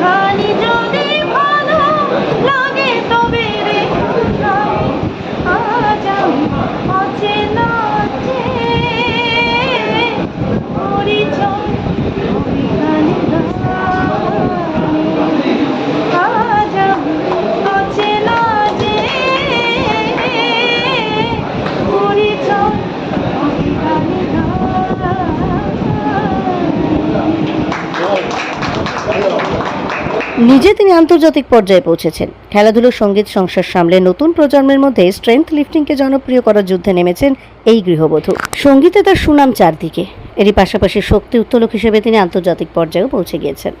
honey. নিজে তিনি আন্তর্জাতিক পর্যায়ে পৌঁছেছেন। খেলাধুলো সংগীত সংসার সামলে নতুন প্রজন্মের মধ্যে স্ট্রেংথ লিফটিংকে জনপ্রিয় করার যুদ্ধে নেমেছেন এই গৃহবধূ। সঙ্গীতে তার সুনাম চারদিকে। এরই পাশাপাশি শক্তি উত্তোলক হিসেবে তিনি আন্তর্জাতিক পর্যায়েও পৌঁছে গিয়েছেন।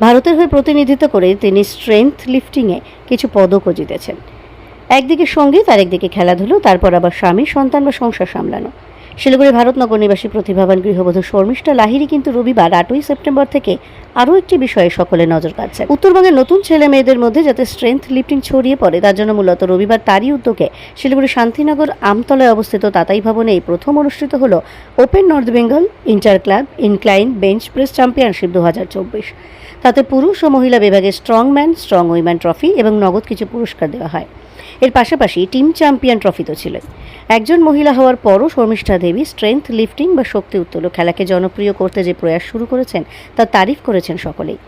ভারতের হয়ে প্রতিনিধিত্ব করে তিনি স্ট্রেংথ লিফটিংয়ে কিছু পদকও জিতেছেন। একদিকে সংগীত, আরেকদিকে খেলাধুলো, তারপর আবার স্বামী, সন্তান বা সংসার সামলানো। শিলিগুড়ি ভারতনগর নিবাসী প্রতিভাবান গৃহবধূ শর্মিষ্ঠা লাহিরি কিন্তু রবিবার আটই সেপ্টেম্বর থেকে আরও একটি বিষয়ে সকলে নজর কাটছেন উত্তরবঙ্গের নতুন ছেলে মেয়েদের মধ্যে যাতে স্ট্রেংথ লিফটিং ছড়িয়ে পড়ে, তার জন্য মূলত রবিবার তারই উদ্যোগে শিলিগুড়ি শান্তিনগর আমতলায় অবস্থিত তাতাই ভবনে এই প্রথম অনুষ্ঠিত হল open north Bengal inter club incline bench press championship দুহাজার চব্বিশ। তাতে পুরুষ ও মহিলা বিভাগে strong man strong woman trophy এবং নগদ কিছু পুরস্কার দেওয়া হয়। এর পাশাপাশি টিম চ্যাম্পিয়ন ট্রফি তো ছিলেন। একজন মহিলা হওয়ার পরও শর্মিষ্ঠা দেবী স্ট্রেংথ লিফটিং বা শক্তি উত্তোলক খেলাকে জনপ্রিয় করতে যে প্রয়াস শুরু করেছেন তার তারিফ করেছেন সকলেই।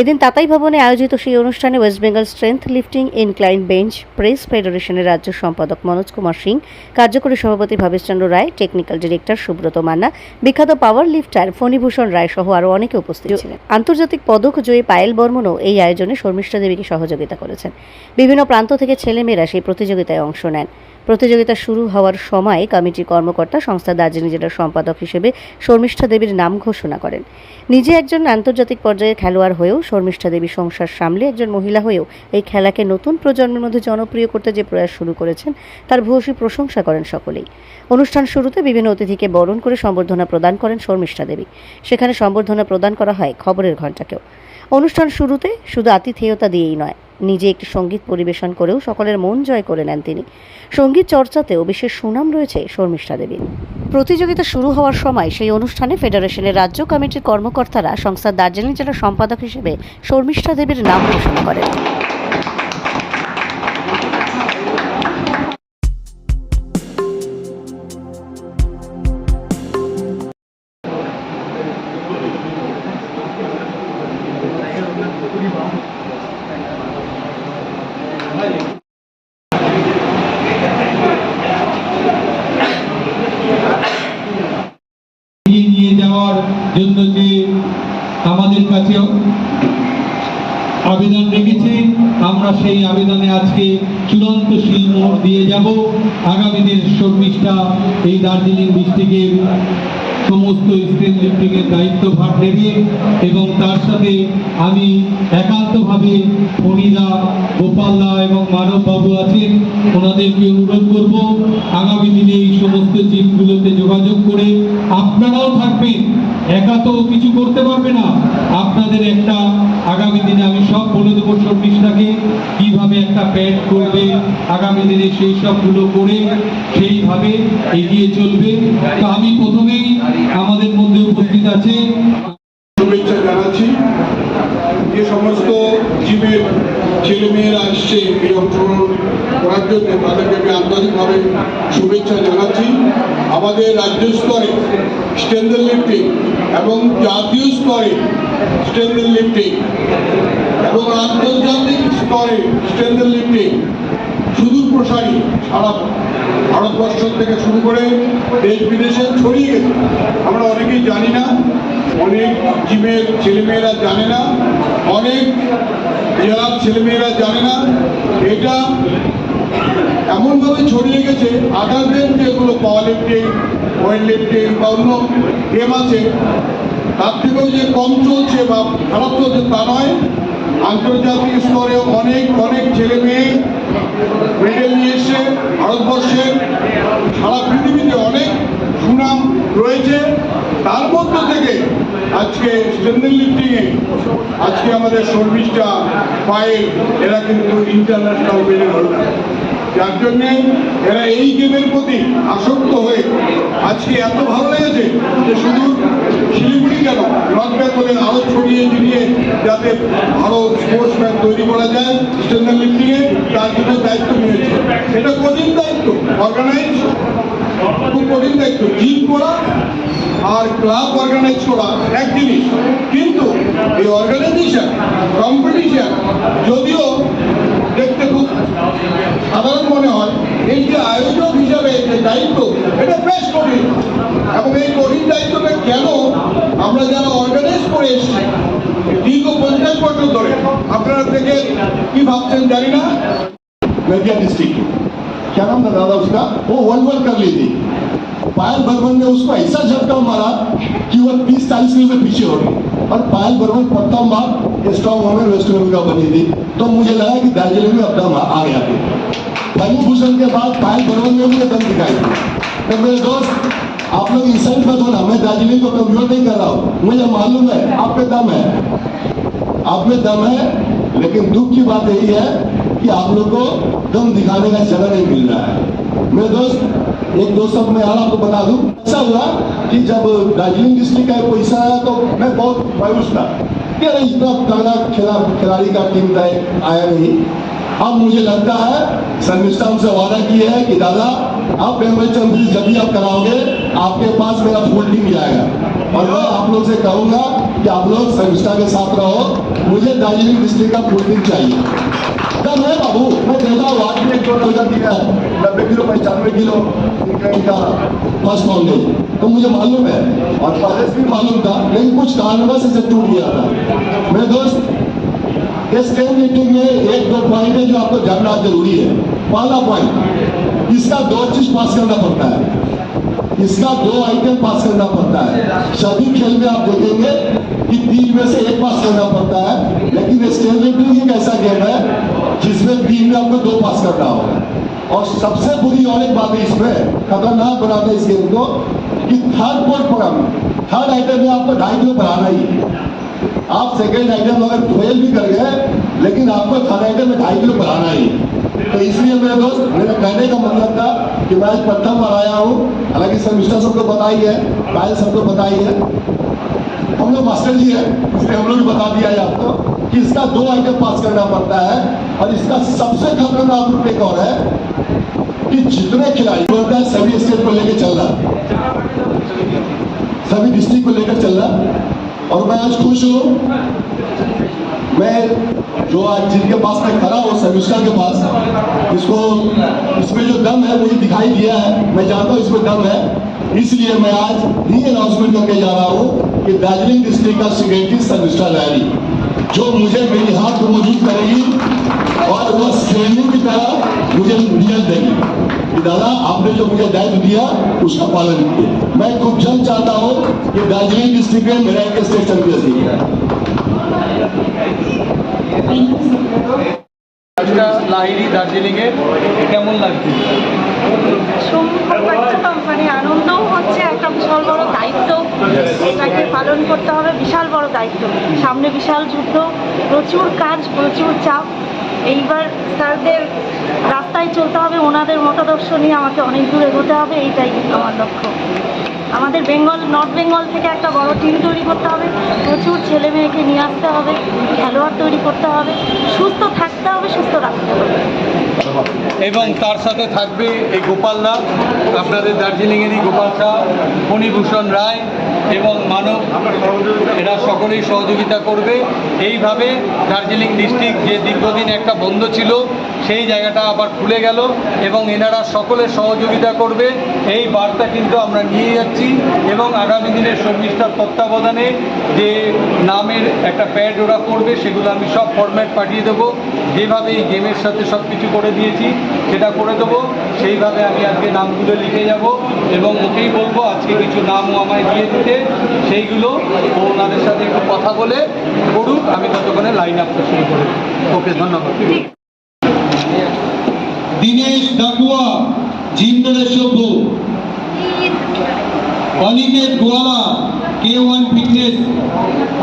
এদিন তাতাই ভবনে আয়োজিত সেই অনুষ্ঠানে west Bengal strength lifting incline bench press ফেডারেশনের রাজ্য সম্পাদক মনোজ কুমার সিং কার্যকরী সভাপতি ভবেশচন্দ্র রায় টেকনিক্যাল ডিরেক্টর সুব্রত মান্না বিখ্যাত পাওয়ার লিফটার ফণীভূষণ রায় সহ আরও অনেকে উপস্থিত ছিলেন। আন্তর্জাতিক পদক জয়ী পায়েল বর্মনও এই আয়োজনে শর্মিষ্ঠা দেবীকে সহযোগিতা করেছেন। বিভিন্ন প্রান্ত থেকে ছেলেমেয়েরা সেই প্রতিযোগিতায় অংশ নেন। প্রতিযোগিতা শুরু হওয়ার সময় কমিটির কর্মকর্তা সংস্থা দার্জিলিং জেলার সম্পাদক হিসেবে শর্মিষ্ঠা দেবীর নাম ঘোষণা করেন। নিজে একজন আন্তর্জাতিক পর্যায়ের খেলোয়াড় হয়েও শর্মিষ্ঠা দেবী সংসার সামলে একজন মহিলা হয়েও এই খেলাকে নতুন প্রজন্মের মধ্যে জনপ্রিয় করতে যে প্রয়াস শুরু করেছেন, তার ভূয়সী প্রশংসা করেন সকলেই। অনুষ্ঠান শুরুতে বিভিন্ন অতিথিকে বরণ করে সম্বর্ধনা প্রদান করেন শর্মিষ্ঠা দেবী। সেখানে সম্বর্ধনা প্রদান করা হয় খবরের ঘণ্টাকেও। অনুষ্ঠান শুরুতে শুধু আতিথেয়তা দিয়েই নয়, নিজে একটি সংগীত পরিবেশন করেও সকলের মন জয় করে নেন তিনি। সংগীত চর্চাতেও বিশেষ সুনাম রয়েছে শর্মিষ্ঠা দেবীর। প্রতিযোগিতা শুরু হওয়ার সময় সেই অনুষ্ঠানে ফেডারেশনের রাজ্য কমিটির কর্মকর্তারা সংস্থার দার্জিলিং জেলার সম্পাদক হিসেবে শর্মিষ্ঠা দেবীর নাম ঘোষণা করেন। যাওয়ার জন্য যে আমাদের কাছে আবেদন রেখেছে? আমরা সেই আবেদনে আজকে চূড়ান্ত শিলমোহর দিয়ে যাব। আগামী দিন শর্মিষ্ঠা এই দার্জিলিং ডিস্ট্রিক্টের সমস্ত স্টেট লিফটিংয়ের দায়িত্বভার নেবে এবং তার সাথে আমি একান্তভাবে ফণিদা, গোপালদা এবং মানববাবু আছেন। ওনাদেরকে অনুরোধ করব আগামী দিনে এই সমস্ত জিমগুলোতে যোগাযোগ করে আপনারাও থাকবেন, একা তো কিছু করতে পারবে না। আপনাদের একটা আগামী দিনে আমি সব বলে দেবো শর্মিষ্ঠাকে। প্যাড করবে। আগামী দিনে সেই সবগুলো করে সেইভাবে এগিয়ে চলবে। তো আমি প্রথমেই আমাদের মধ্যে উপস্থিত আছে শুভেচ্ছা জানাচ্ছি। যে সমস্ত জীবের ছেলে মেয়েরা আসছে এই অংশগ্রহণ করার জন্য তাদেরকে আমি আন্তরিকভাবে শুভেচ্ছা জানাচ্ছি। আমাদের রাজ্য স্তরে স্ট্যান্ডার লিফটিং এবং জাতীয় স্তরে স্ট্যান্ডার লিফটিং এবং আন্তর্জাতিক স্তরে স্ট্যান্ডার লিফটিং, সুদূর প্রসারী, সারা ভারতবর্ষ থেকে শুরু করে দেশ বিদেশে ছড়িয়ে গেছে। আমরা অনেকেই জানি না, অনেক জিমের ছেলেমেয়েরা জানে না, অনেক জেলার ছেলেমেয়েরা জানে না, এটা এমনভাবে ছড়িয়ে গেছে, আদার দেন যেগুলো পাওয়ার লিফটিং ওয়েট লিফটিং বা অন্য গেম আছে, তার থেকেও যে কম চলছে বা খারাপ চলছে তা নয়। আন্তর্জাতিক স্তরে অনেক অনেক ছেলে মেয়ে মেডেল নিয়ে ভারতবর্ষের সারা পৃথিবীতে অনেক সুনাম রয়েছে। তার মধ্য থেকে আজকে স্ট্যান্ডার লিফটিংয়ে, আজকে আমাদের শর্মিষ্ঠা পায়েল, এরা কিন্তু ইন্টারন্যাশনাল মেডেল হোল্ডার যার জন্যে এরা এই গেমের প্রতি আসক্ত হয়ে আজকে এত ভালো লেগেছে যে শুধু শিলিগুড়ি কেন? নর্থ বেঙ্গলের আরও ছড়িয়ে ছিড়িয়ে যাতে আরও স্পোর্টসম্যান তৈরি করা যায় স্ট্যান্ডার লিফটিংয়ে তার জন্য দায়িত্ব নিয়েছে। এটা কঠিন দায়িত্ব অর্গানাইজ খুব কঠিন দায়িত্ব। জিম করা আর ক্লাব অর্গানাইজ করা এক জিনিস। কিন্তু এই অর্গানাইজেশন কম্পিটিশন যদিও দেখতে খুব সাধারণ মনে হয় এই যে আয়োজক হিসাবে যে দায়িত্ব এটা বেশ কঠিন এবং এই কঠিন দায়িত্বটা কেন আমরা যারা অর্গানাইজ করে এসেছি দীর্ঘ পঞ্চাশ বছর ধরে আপনারা থেকে কি ভাবছেন জানি না नदिया डिस्ट्रिक्ट क्या नाम था दादा उसका वो वन वन कर ली थी पायल बर्मन ने उसको ऐसा झटका मारा कि वो तीस चालीस किलोमीटर पीछे हो गई और पायल बर्मन प्रथम बार स्ट्रॉन्ग वोमेन वेस्ट बंगाल का बनी थी तो मुझे लगा कि दार्जिलिंग में अब दम आ गया फनी भूषण के बाद पायल बर्मन ने मुझे दम दिखाई तो मेरे दोस्त, आप लोग इंसल्ट मत होना, मैं दार्जिलिंग को कमज़ोर नहीं कर रहा हूँ। मुझे मालूम है, आप पे दम है। आप में दम है, लेकिन दुख की बात यही है कि आप लोग को दम दिखाने का जगह नहीं मिल रहा है। मेरे दोस्त, एक दो शब्द मैं और आपको बता दूँ। ऐसा हुआ कि जब दार्जिलिंग डिस्ट्रिक्ट का पैसा आया तो मैं बहुत मायूस था। कि इस तरफ़ खिला खिलाड़ी का टीम आया नहीं। अब मुझे लगता है, शर्मिष्ठा हमसे वादा किया है कि दादा आप बेहतर चंद्री जब भी आप कराओगे, आपके पास मेरा फुल टीम जाएगा और मैं आप लोग से कहूँगा कि आप लोग शर्मिष्ठा के साथ रहो। मुझे दार्जिलिंग डिस्ट्रिक्ट का फुल टीम चाहिए। दम है बाबू? मैं देखा हूँ आज भी एक चोट हो जाती है। नब्बे किलो, पंचानवे किलो इनका फ़र्स्ट फाउंडेज तो मुझे मालूम है, और पहले से भी मालूम था, लेकिन कुछ कारणों से इसे टूट गया था। मेरे दोस्त, इस मीटिंग में एक दो पॉइंट है जो आपको जानना ज़रूरी है। पहला पॉइंट इसका दो चीज़ पास करना पड़ता है। इसका दो आइटम पास करना पड़ता है। सभी खेल में आप देखेंगे कि तीन में से एक पास करना पड़ता है। लेकिन स्टेट लिफ्टिंग एक ऐसा गेम है, जिसमें तीन में आपको दो पास करना होगा। और सबसे बुरी और एक बात है इसमें, खतरनाक बनाता इस गेम को, कि third port program third item में आपको ढाई किलो बढ़ाना ही है। आप सेकेंड आइटम अगर फेल भी कर गए, लेकिन आपको थर्ड आइटम में ढाई किलो बढ़ाना ही है। तो इसलिए मेरे दोस्त, मेरा कहने का मतलब था कि मैं प्रथम बार आया हूँ। हालाँकि शर्मिष्ठा सबको बताई है पायल सबको बताई है। हम लोग मास्टर जी है, इसलिए हम लोग भी बता दिया है आपको कि इसका दो आइटम पास करना पड़ता है और इसका सबसे खतरनाक रूप एक और है कि जितने खिलाड़ी होता है, सभी स्टेट को लेकर चल रहा सभी डिस्ट्रिक्ट को लेकर चल रहा और मैं आज खुश हूँ। मैं जो आज जिनके पास मैं खड़ा हूँ समिष्ठा के पास, इसको, इसमें जो दम है मुझे दिखाई दिया है। मैं जानता हूँ इसमें दम है। इसलिए मैं आज ये अनाउंसमेंट करके जा रहा हूँ कि दार्जिलिंग डिस्ट्रिक्ट का सेक्रेटरी समिष्ठा लहरी जो मुझे मेरी हाथ में मौजूद करेगी और वो ट्रेनिंग की तरह मुझे रिज़ल्ट देगी। दादा, आपने जो मुझे दायित्व दिया, उसका पालन किया मैं खूब जल्द चाहता हूँ कि दार्जिलिंग डिस्ट्रिक्ट में मेरा एक स्टेट चैंपियन दिया কাজটা লাহিড়ি দার্জিলিংয়ে কেমন লাগছে? আনন্দও হচ্ছে, একটা বিশাল বড় দায়িত্ব এটাকে পালন করতে হবে, বিশাল বড় দায়িত্ব। সামনে বিশাল যুদ্ধ, প্রচুর কাজ, প্রচুর চাপ। এইবার স্যারদের রাস্তায় চলতে হবে, ওনাদের মতাদর্শ নিয়ে আমাকে অনেক দূর এগোতে হবে, এইটাই আমার লক্ষ্য। আমাদের বেঙ্গল, নর্থ বেঙ্গল থেকে একটা বড় টিম তৈরি করতে হবে। প্রচুর ছেলে মেয়েকে নিয়ে আসতে হবে, খেলোয়াড় তৈরি করতে হবে। সুস্থ থাকতে হবে, সুস্থ রাখতে হবে। এবং তার সাথে থাকবে এই গোপাল দা আপনাদের দার্জিলিংয়েরই গোপাল শাহ ফণীভূষণ রায় এবং মানব। এরা সকলেই সহযোগিতা করবে। এইভাবে দার্জিলিং ডিস্ট্রিক্ট যে দীর্ঘদিন একটা বন্ধ ছিল সেই জায়গাটা আবার খুলে গেল এবং এনারা সকলে সহযোগিতা করবে। এই বার্তা কিন্তু আমরা নিয়ে যাচ্ছি এবং আগামী দিনের শর্মিষ্ঠার তত্ত্বাবধানে যে নামের একটা প্যাড ওরা করবে, সেগুলো আমি সব ফরম্যাট পাঠিয়ে দেবো। যেভাবে এই গেমের সাথে সব কিছু করে দিয়েছি, সেটা করে দেবো। সেইভাবে আমি আজকে নামগুলো লিখে যাব এবং ওকেই বলব, আজকে কিছু নামও আমায় দিয়ে দিতে। সেইগুলো ওনাদের সাথে একটু কথা বলে করুক। আমি ততক্ষণে লাইন আপটা শুরু করে ওকে, ধন্যবাদ। দীনেশ ডাকুয়া জিন্দরে সভ্য। অনিকেত গোয়ালা কে ওয়ান ফিটনেস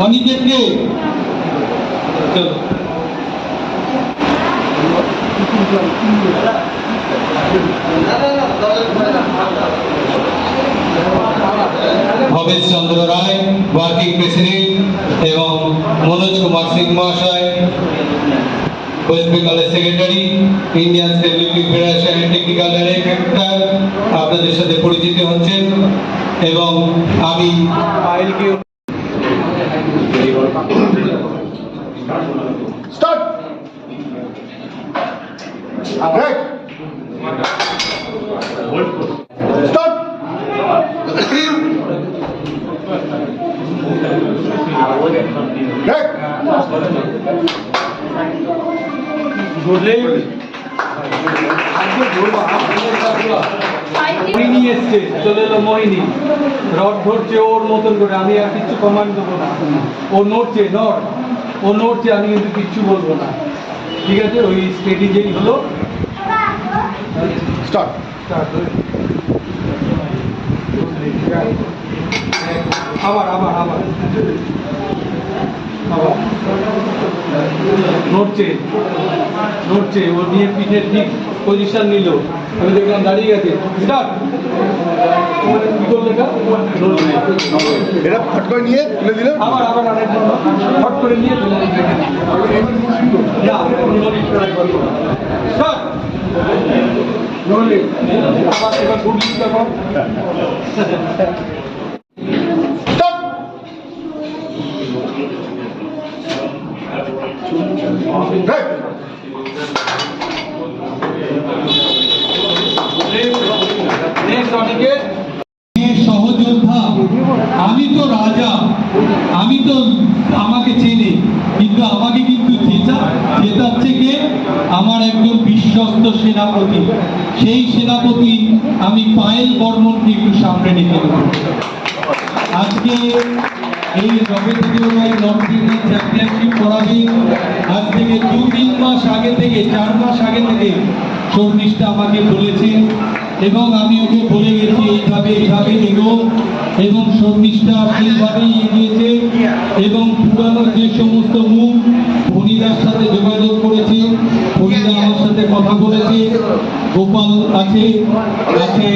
অনিকেত কে ভবেশ চন্দ্র রায়, ওয়ার্কিং প্রেসিডেন্ট, এবং মনোজ কুমার সিং মহাশয়। ওয়েস্ট বেঙ্গলের secretary Indian state lifting federation technical director আপনাদের সাথে পরিচিত হচ্ছেন এবং আমি. Break. বললেন মোহিনী চলে এলো মোহিনী। রড ধরছে ওর মতন করে আমি আর কিচ্ছু কমান্ড দেবো না। ও নড়ছে নড়। ও নড়ছে আমি কিন্তু কিচ্ছু বলব না। ঠিক আছে ওই স্ট্র্যাটেজি হলো। স্টার্ট স্টার্ট আবার আবার আবার। নড়ছে নড়ছে ও নিয়ে পিঠে ঠিক পজিশন নিল। আমি দেখলাম দাঁড়িয়ে গেছে। স্টার্ট! এটা? ফট করে নিয়ে তুলে দিলেন আবার আবার আরেক করে নিয়ে। আবার এবার ঘুরলি তখন। সহযোদ্ধা, আমি তো রাজা, আমি তো আমাকে চেনে, কিন্তু আমাকে কিন্তু জেতা জেতাচ্ছে কে? আমার একজন বিশ্বস্ত সেনাপতি। সেই সেনাপতি আমি পায়েল বর্মনকে একটু সামনে নেব আজকে এই ইন্ডিয়ান চ্যাম্পিয়নশিপ করাবে আজ থেকে দু, তিন মাস আগে থেকে, চার মাস আগে থেকে শর্মিষ্ঠা আমাকে বলেছে এবং আমি ওকে বলে গেছি, এইভাবে এইভাবে এগো এবং শর্মিষ্ঠা সেইভাবেই এগিয়েছে এবং পুরানো যে সমস্ত মুখ ফণিদার সাথে যোগাযোগ করেছে ফণিদা আমার সাথে কথা বলেছে, গোপাল আছে আছে।